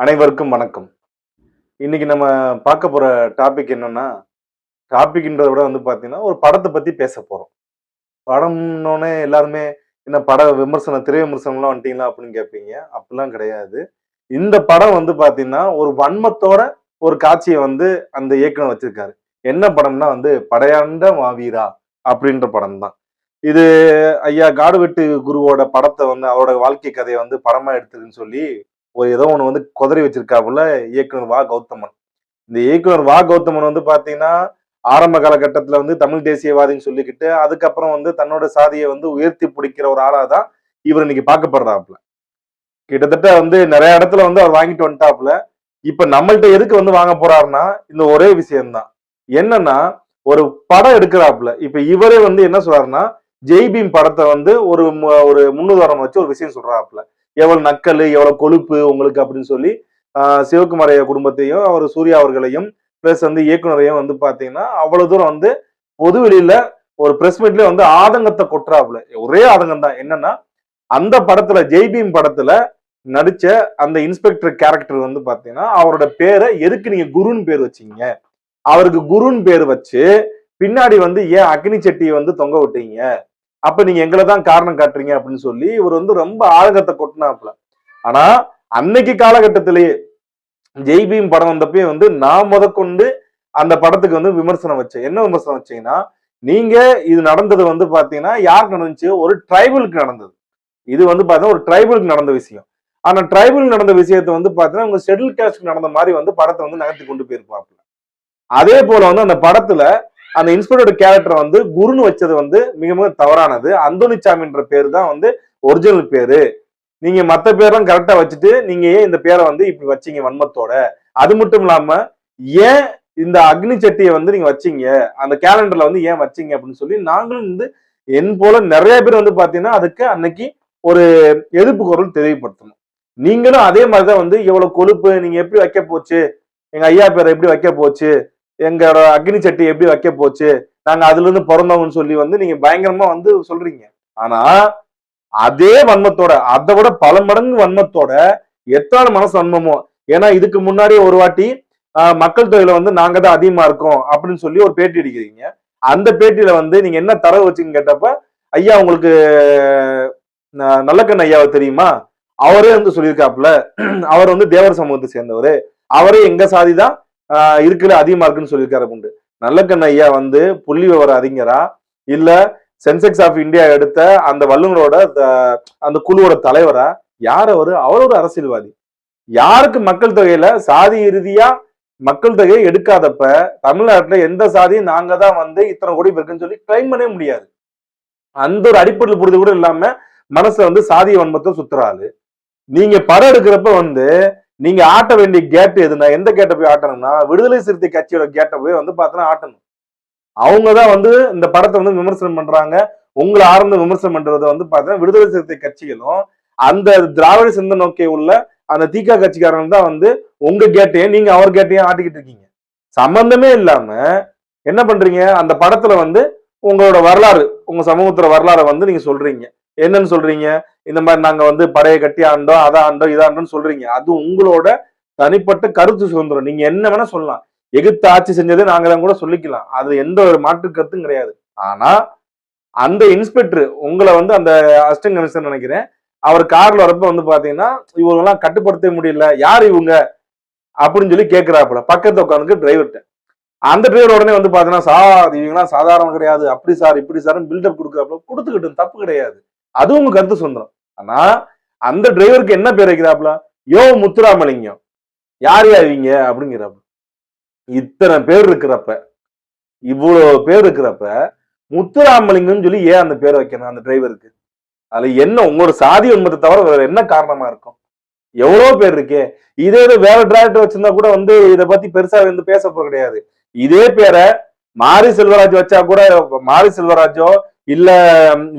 அனைவருக்கும் வணக்கம். இன்னைக்கு நம்ம பார்க்க போகிற டாபிக் என்னன்னா டாபிக்ன்றத விட வந்து பார்த்தீங்கன்னா ஒரு படத்தை பற்றி பேச போகிறோம் படம்னோடனே எல்லாருமே என்ன பட விமர்சனம் திரை விமர்சனம்லாம் வந்துட்டீங்களா? அப்படின்னு கேட்பீங்க. அப்படிலாம் கிடையாது. இந்த படம் வந்து பார்த்தீங்கன்னா ஒரு வன்மத்தோட ஒரு காட்சியை வந்து அந்த இயக்குனர் வச்சிருக்காரு. என்ன படம்னா வந்து படையாண்ட மாவீரா அப்படின்ற படம் தான். இது ஐயா காடுவெட்டு குருவோட படத்தை வந்து அவரோட வாழ்க்கை கதையை வந்து படமா எடுத்துருன்னு சொல்லி ஒரு ஏதோ ஒன்று வந்து குதறி வச்சிருக்காப்புல இயக்குனர் வா கௌதமன். இந்த இயக்குனர் வா கௌதமன் வந்து பாத்தீங்கன்னா ஆரம்ப காலகட்டத்தில் வந்து தமிழ் தேசியவாதின்னு சொல்லிக்கிட்டு அதுக்கப்புறம் வந்து தன்னோட சாதியை வந்து உயர்த்தி பிடிக்கிற ஒரு ஆளாக தான் இவர் இன்னைக்கு பார்க்கப்படுறாப்புல. கிட்டத்தட்ட வந்து நிறைய இடத்துல வந்து அவர் வாங்கிட்டு வந்துட்டாப்புல. இப்ப நம்மள்ட்ட எதுக்கு வந்து வாங்க போறாருன்னா இந்த ஒரே விஷயம்தான். என்னன்னா ஒரு படம் எடுக்கிறாப்புல. இப்ப இவரே வந்து என்ன சொல்றாருன்னா ஜெய்பீம் படத்தை வந்து ஒரு ஒரு முன்னுதாரணம் வச்சு ஒரு விஷயம் சொல்றாப்புல. எவ்வளவு நக்கல் எவ்வளவு கொழுப்பு உங்களுக்கு அப்படின்னு சொல்லி ஆஹ் சிவகுமார் ஐயா குடும்பத்தையும் அவர் சூர்யா அவர்களையும் பிளஸ் வந்து இயக்குனரையும் வந்து பாத்தீங்கன்னா அவ்வளவு தூரம் வந்து பொது வெளியில ஒரு பிரஸ் மீட்ல வந்து ஆதங்கத்தை கொட்டுறாப்புல. ஒரே ஆதங்கம் தான் என்னன்னா அந்த படத்துல ஜெய்பீம் படத்துல நடிச்ச அந்த இன்ஸ்பெக்டர் கேரக்டர் வந்து பாத்தீங்கன்னா அவரோட பேரை எதுக்கு நீங்க குருன்னு பேர் வச்சீங்க? அவருக்கு குருன்னு பேர் வச்சு பின்னாடி வந்து ஏன் அக்னி செட்டியை வந்து தொங்க விட்டீங்க? அப்ப நீங்க எங்களை தான் காரணம் காட்டுறீங்க அப்படின்னு சொல்லி இவர் வந்து ரொம்ப ஆழகத்தை கொட்டினாப்புல. ஆனா அன்னைக்கு காலகட்டத்திலேயே ஜெய்பீம் படம் வந்தப்பயே வந்து நான் முதற்கொண்டு அந்த படத்துக்கு வந்து விமர்சனம் வச்சேன். என்ன விமர்சனம் வச்சீங்கன்னா நீங்க இது நடந்தது வந்து பாத்தீங்கன்னா யாருக்கு நடந்துச்சு? ஒரு ட்ரைபலுக்கு நடந்தது. இது வந்து பாத்தீங்கன்னா ஒரு ட்ரைபலுக்கு நடந்த விஷயம். ஆனா ட்ரைபல் நடந்த விஷயத்தை வந்து பாத்தீங்கன்னா உங்க ஷெட்யூல் கேஸ்ட் நடந்த மாதிரி வந்து படத்தை வந்து நகர்த்தி கொண்டு போயிருப்பாப்புல. அதே போல வந்து அந்த படத்துல அந்த இன்ஸ்பெக்டர் கேரக்டர் வந்து குருன்னு வச்சது வந்து மிக மிக தவறானது. அந்தோனிச்சாமின்ற பேர் தான் வந்து ஒரிஜினல் பேரு. நீங்க மத்த பேரெல்லாம் கரெக்டா வச்சுட்டு நீங்க ஏன் இந்த பேரை வந்து இப்படி வச்சீங்க வன்மத்தோட? அது மட்டும் இல்லாம ஏன் இந்த அக்னி சட்டியை வந்து நீங்க வச்சீங்க? அந்த கேலண்டர்ல வந்து ஏன் வச்சீங்க அப்படின்னு சொல்லி நாங்களும் வந்து என் போல நிறைய பேர் வந்து பாத்தீங்கன்னா அதுக்கு அன்னைக்கு ஒரு எதிர்ப்பு குரல் தெளிவுபடுத்தணும் நீங்களும் அதே மாதிரிதான் வந்து இவ்வளவு கொழுப்பு நீங்க எப்படி வைக்க போச்சு? எங்க ஐயா பேரை எப்படி வைக்க போச்சு? எங்களோட அக்னி சட்டி எப்படி வைக்க போச்சு? நாங்க அதுல இருந்து பிறந்தோம்னு சொல்லி வந்து நீங்க பயங்கரமா வந்து சொல்றீங்க. ஆனா அதே வன்மத்தோட அதை விட பல மடங்கு வன்மத்தோட எத்தனை மனசு வன்மமோ? ஏன்னா இதுக்கு முன்னாடி ஒரு வாட்டி ஆஹ், மக்கள் தொகையில வந்து நாங்க தான் அதிகமா இருக்கோம் அப்படின்னு சொல்லி ஒரு பேட்டி அடிக்கிறீங்க. அந்த பேட்டியில வந்து நீங்க என்ன தரவு வச்சுன்னு கேட்டப்ப ஐயா உங்களுக்கு ந- நல்லக்கண்ண ஐயாவை தெரியுமா? அவரே வந்து சொல்லியிருக்காப்புல அவர் வந்து தேவர் சமூகத்தை சேர்ந்தவர். அவரே எங்க சாதி தான்? இருக்குல்ல அதிகமா இருக்குன்னு சொல்லியிருக்காரு உண்டு. நல்லக்கண்ண ஐயா வந்து புள்ளி விவர அறிஞரா? இல்ல சென்செக்ஸ் ஆஃப் இந்தியா எடுத்த அந்த வல்லுநரோட த- அந்த குழுவோட தலைவரா? யார் அவரு? அவர் ஒரு அரசியல்வாதி. யாருக்கு மக்கள் தொகையில சாதி ரீதியா மக்கள் தொகையை எடுக்காதப்ப தமிழ்நாட்டுல எந்த சாதியும் நாங்க தான் வந்து இத்தனை கோடி இருக்குன்னு சொல்லி கிளைம் பண்ணவே முடியாது. அந்த ஒரு அடிப்படையில் புரிது கூட இல்லாம மனசுல வந்து சாதிய வன்மத்தை சுத்துறாரு நீங்க படம் எடுக்கிறப்ப வந்து நீங்க ஆட்ட வேண்டிய கேட் எதுனா எந்த கேட்டை போய் ஆட்டணும்னா விடுதலை சிறுத்தை கட்சியோட கேட்டை போய் வந்து பார்த்தோன்னா ஆட்டணும். அவங்க தான் வந்து இந்த படத்தை வந்து விமர்சனம் பண்றாங்க. உங்களை ஆரம்ப விமர்சனம் பண்றதை வந்து பார்த்தீங்கன்னா விடுதலை சிறுத்தை கட்சிகளும் அந்த திராவிட சிந்தனை நோக்கி உள்ள அந்த தீகா கட்சிக்காரங்க தான் வந்து உங்க கேட்டையும் நீங்க அவர் கேட்டையும் ஆட்டிக்கிட்டு இருக்கீங்க. சம்பந்தமே இல்லாம என்ன பண்றீங்க? அந்த படத்துல வந்து உங்களோட வரலாறு உங்க சமூகத்துல வரலாறை வந்து நீங்க சொல்றீங்க. என்னன்னு சொல்றீங்க? இந்த மாதிரி நாங்க வந்து படையை கட்டி ஆண்டோம் அதை ஆண்டோம் இதை சொல்றீங்க. அது உங்களோட தனிப்பட்ட கருத்து சுதந்திரம். நீங்க என்ன வேணா சொல்லலாம். எகிப்து ஆட்சி செஞ்சதை நாங்க தான் கூட சொல்லிக்கலாம். அது எந்த ஒரு மாற்று கருத்தும் கிடையாது. ஆனா அந்த இன்ஸ்பெக்டர் உங்களை வந்து அந்த அசிஸ்டன்ட் கமிஷனர் நினைக்கிறேன் அவர் கார்ல வரப்ப வந்து பாத்தீங்கன்னா இவங்கெல்லாம் கட்டுப்படுத்த முடியல. யார் இவங்க? அப்படின்னு சொல்லி கேட்கிறாப்புல பக்கத்துல உட்காந்துக்கு டிரைவர்கிட்ட அந்த டிரைவர் உடனே வந்து பாத்தீங்கன்னா சார் இவங்கெல்லாம் சாதாரணம் கிடையாது. அப்படி சார் இப்படி சார் பில்டப் கொடுக்குறாப்புல. கொடுத்துக்கிட்டு தப்பு கிடையாது. அது உங்க கருத்து சுதந்திரம். ஆனா அந்த டிரைவருக்கு என்ன பேர் வைக்கிறாப்புல? யோ முத்துராமலிங்கம். யார் இவங்க? அப்படிங்கிறப்ப இத்தனை பேர் இருக்கிறப்ப இவ்வளவு பேர் இருக்கிறப்ப முத்துராமலிங்கம்னு சொல்லி ஏன் அந்த பேர் வைக்கணும் அந்த டிரைவருக்கு அதுல என்ன உங்களோட சாதி உண்மத்தை தவிர வேற என்ன காரணமா இருக்கும்? எவ்வளவு பேர் இருக்கே? இதே இது வேற டிராக்டர் வச்சிருந்தா கூட வந்து இத பத்தி பெருசா வந்து பேச போக கிடையாது. இதே பேரை மாரி செல்வராஜ் வச்சா கூட மாரி செல்வராஜோ இல்ல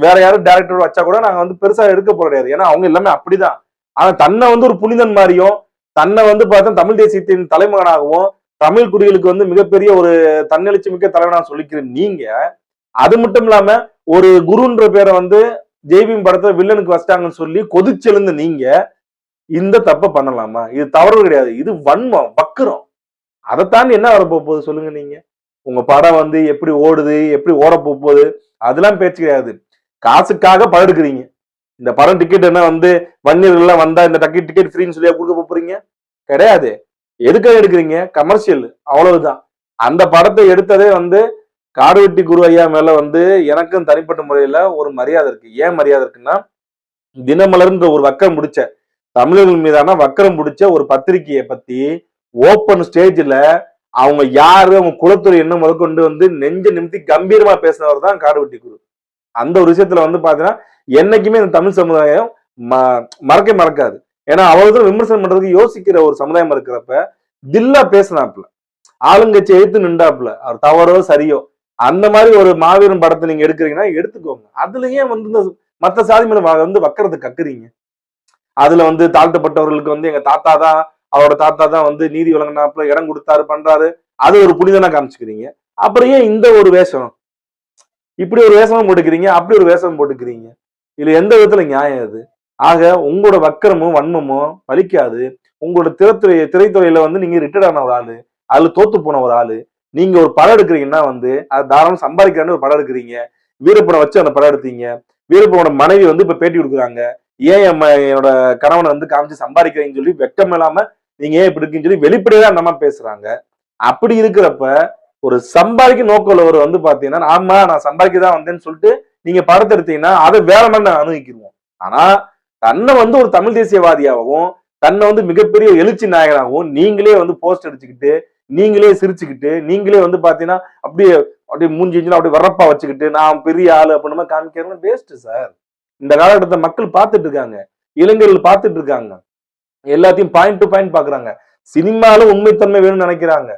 வேற யாரும் டேரக்டர் வச்சா கூட நாங்க வந்து பெருசா எடுக்க போறது கிடையாது. ஏன்னா அவங்க எல்லாமே அப்படிதான். ஆனா தன்னை வந்து ஒரு புனிதன் மாதிரியும் தன்னை வந்து பார்த்தா தமிழ் தேசியத்தின் தலைமகனாகவும் தமிழ் குடிகளுக்கு வந்து மிகப்பெரிய ஒரு தன்னெழுச்சி மிக்க தலைவனாக சொல்லிக்கிறேன் நீங்க அது மட்டும் இல்லாம ஒரு குருன்ற பேரை வந்து ஜெய்பீம் படத்தை வில்லனுக்கு வச்சிட்டாங்கன்னு சொல்லி கொதிச்செழுந்த நீங்க இந்த தப்பை பண்ணலாமா? இது தவறு கிடையாது. இது வன்மம் வக்கரம். அதை தாண்டி என்ன வரப்போ போகுது சொல்லுங்க நீங்க. உங்க படம் வந்து எப்படி ஓடுது எப்படி ஓட போகுது அதெல்லாம் பேச்சு கிடையாது. காசுக்காக படம் எடுக்கிறீங்க இந்த படம் டிக்கெட் என்ன வந்து வன்னியர்கள்லாம் வந்தா இந்த டக்கெட் டிக்கெட் ஃப்ரீன்னு சொல்லி கொடுக்க போறீங்க? கிடையாது. எதுக்காக எடுக்கிறீங்க? கமர்ஷியல் அவ்வளவுதான். அந்த படத்தை எடுத்ததே வந்து காடுவெட்டி குரு ஐயா மேல வந்து எனக்கும் தனிப்பட்ட முறையில ஒரு மரியாதை இருக்கு. ஏன் மரியாதை இருக்குன்னா தினமலர்ன்ற ஒரு வக்கரம் முடிச்ச தமிழர்கள் மீதான வக்கரம் பிடிச்ச ஒரு பத்திரிகையை பத்தி ஓப்பன் ஸ்டேஜ்ல அவங்க யாரு அவங்க குலத்துறை என்ன முதற்கொண்டு வந்து நெஞ்ச நிமித்தி கம்பீரமா பேசினவர் தான் காடுவெட்டி குரு. அந்த ஒரு விஷயத்துல வந்து பாத்தீங்கன்னா என்னைக்குமே இந்த தமிழ் சமுதாயம் ம- மறக்க மறக்காது. ஏன்னா அவ்வளவு விமர்சனம் பண்றதுக்கு யோசிக்கிற ஒரு சமுதாயம் இருக்கிறப்ப தில்லா பேசினாப்புல. ஆளுங்கட்சி எழுத்து நின்றாப்புல. அவர் தவறோ சரியோ அந்த மாதிரி ஒரு மாவீரன் படத்தை நீங்க எடுக்கிறீங்கன்னா எடுத்துக்கோங்க. அதுல ஏன் வந்து இந்த மத்த சாதி மேல வந்து வக்கறது கக்குறீங்க? அதுல வந்து தாழ்த்தப்பட்டவர்களுக்கு வந்து எங்க தாத்தா தான் அவரோட தாத்தா தான் வந்து நீதி வழங்கினாப்புல இடம் கொடுத்தாரு பண்றாரு. அது ஒரு புனிதனா காமிச்சுக்கிறீங்க. அப்புறம் ஏன் இந்த ஒரு வேஷம்? இப்படி ஒரு வேஷமும் போட்டுக்கிறீங்க அப்படி ஒரு வேஷம் போட்டுக்கிறீங்க. இதுல எந்த விதத்துல நியாயம் அது ஆக உங்களோட வக்கரமும் வன்மமும் பலிக்காது உங்களோட திறத்துறை திரைத்துறையில வந்து நீங்க ரிட்டையர்ட் ஆன ஒரு ஆளு அதுல தோத்து போன ஒரு ஆளு. நீங்க ஒரு படம் எடுக்கிறீங்கன்னா வந்து அது தாராளம் சம்பாதிக்கிறான்னு ஒரு படம் எடுக்கிறீங்க. வீரப்படம் வச்சு அந்த படம் எடுத்தீங்க. வீரப்பனோட மனைவி வந்து இப்ப பேட்டி கொடுக்குறாங்க. ஏன் என்னோட கணவனை வந்து காமிச்சு சம்பாதிக்கிறீங்கன்னு சொல்லி வெக்கம் இல்லாம நீங்க ஏன் இப்படி இருக்குன்னு சொல்லி வெளிப்படையா அந்த அம்மா பேசுறாங்க. அப்படி இருக்கிறப்ப ஒரு சம்பாதிக்க நோக்கம் ஒரு வந்து பாத்தீங்கன்னா ஆமா நான் சம்பாதிக்க தான் வந்தேன்னு சொல்லிட்டு நீங்க படத்தை எடுத்தீங்கன்னா அதை வேற மாதிரி நான் அனுபவிக்கிடுவோம் ஆனா தன்னை வந்து ஒரு தமிழ் தேசியவாதியாகவும் தன்னை வந்து மிகப்பெரிய எழுச்சி நாயகனாகவும் நீங்களே வந்து போஸ்ட் அடிச்சுக்கிட்டு நீங்களே சிரிச்சுக்கிட்டு நீங்களே வந்து பாத்தீங்கன்னா அப்படியே அப்படியே மூஞ்சி அப்படியே வரப்பா வச்சுக்கிட்டு நான் பெரிய ஆளு அப்படின்னு காமிக்கிறேன்னு வேஸ்ட் சார் இந்த காலகட்டத்தை மக்கள் பார்த்துட்டு இருக்காங்க. இளைஞர்கள் பார்த்துட்டு இருக்காங்க. எல்லாத்தையும் பாயிண்ட் டு பாயிண்ட் பாக்குறாங்க சினிமால உண்மைத்தன்மை வேணும்னு நினைக்கிறாங்க.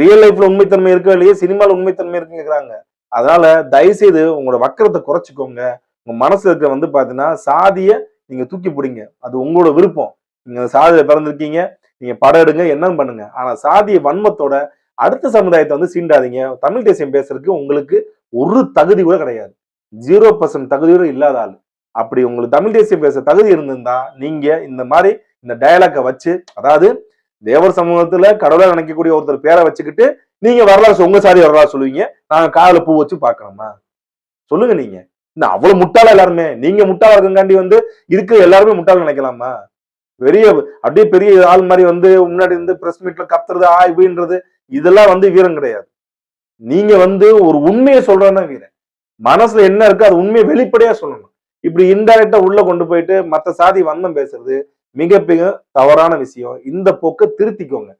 ரியல் லைஃப்ல உண்மைத்தன்மை இருக்கோ இல்லையே? சினிமால உண்மைத்தன்மை இருக்குன்னு கேக்குறாங்க. அதனால தயவுசெய்து உங்களோட வக்கரத்தை குறைச்சிக்கோங்க. உங்க மனசுல இருக்க வந்து பாத்தீங்கன்னா சாதிய நீங்க தூக்கி பிடிங்க. அது உங்களோட விருப்பம். நீங்க சாதியில பிறந்திருக்கீங்க. நீங்க படம் எடுங்க என்னன்னு பண்ணுங்க. ஆனா சாதிய வன்மத்தோட அடுத்த சமுதாயத்தை வந்து சீண்டாதீங்க. தமிழ் தேசியம் பேசுறதுக்கு உங்களுக்கு ஒரு தகுதி கூட கிடையாது. ஜீரோ பர்சன்ட் தகுதியோட இல்லாத ஆள். அப்படி உங்களுக்கு தமிழ் தேசியம் பேச தகுதி இருந்திருந்தா நீங்க இந்த மாதிரி இந்த டயலாக்கை வச்சு அதாவது தேவர் சமூகத்துல கடவுளை நினைக்கக்கூடிய ஒருத்தர் பேரை வச்சுக்கிட்டு நீங்க வரலாறு உங்க சாதி வரலாறு சொல்லுவீங்க. நாங்க காதல பூ வச்சு பாக்கணுமா சொல்லுங்க நீங்க. இந்த அவ்வளவு முட்டாளா எல்லாருமே? நீங்க முட்டாளா இருக்கங்காண்டி வந்து இருக்கு எல்லாருமே முட்டாள் நினைக்கலாமா? பெரிய அப்படியே பெரிய ஆள் மாதிரி வந்து முன்னாடி இருந்து பிரஸ் மீட்ல கத்துறது ஆ இப்படின்றது இதெல்லாம் வந்து வீரம் கிடையாது. நீங்க வந்து ஒரு உண்மையை சொல்றதுன்னா வீரன் மனசுல என்ன இருக்கு அது உண்மையை வெளிப்படையா சொல்லணும். இப்படி இன்டைரக்டா உள்ள கொண்டு போயிட்டு மத்த சாதி வன்மம் பேசுறது மிக தவறான விஷயம். இந்த போக்கை திருத்திக்கோங்க.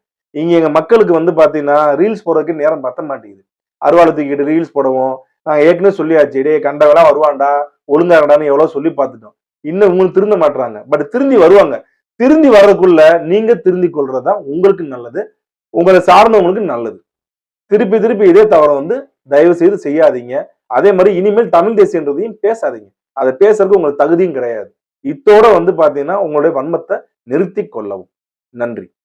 இங்க எங்க மக்களுக்கு வந்து பாத்தீங்கன்னா ரீல்ஸ் போடுறதுக்கு நேரம் பத்த மாட்டேங்குது. அருவாளை தூக்கிட்டு ரீல்ஸ் போடுவோம். நான் ஏற்கனவே சொல்லியாச்சு டே கண்டவெல்லாம் வருவான்டா ஒழுங்காகடான்னு எவ்வளவு சொல்லி பார்த்துட்டோம். இன்னும் உங்களுக்கு திருந்த மாட்டுறாங்க பட் திருந்தி வருவாங்க. திருந்தி வர்றதுக்குள்ள நீங்க திருந்தி கொள்றதுதான் உங்களுக்கு நல்லது. உங்களை சார்ந்தவங்களுக்கு நல்லது. திருப்பி திருப்பி இதே தவிர வந்து தயவு செய்து செய்யாதீங்க. அதே மாதிரி இனிமேல் தமிழ் தேசியன்றதையும் பேசாதீங்க. அதை பேசுறதுக்கு உங்களுக்கு தகுதியும் கிடையாது. இத்தோட வந்து பார்த்தீங்கன்னா உங்களுடைய வன்மத்தை நிறுத்தி கொள்ளவும். நன்றி.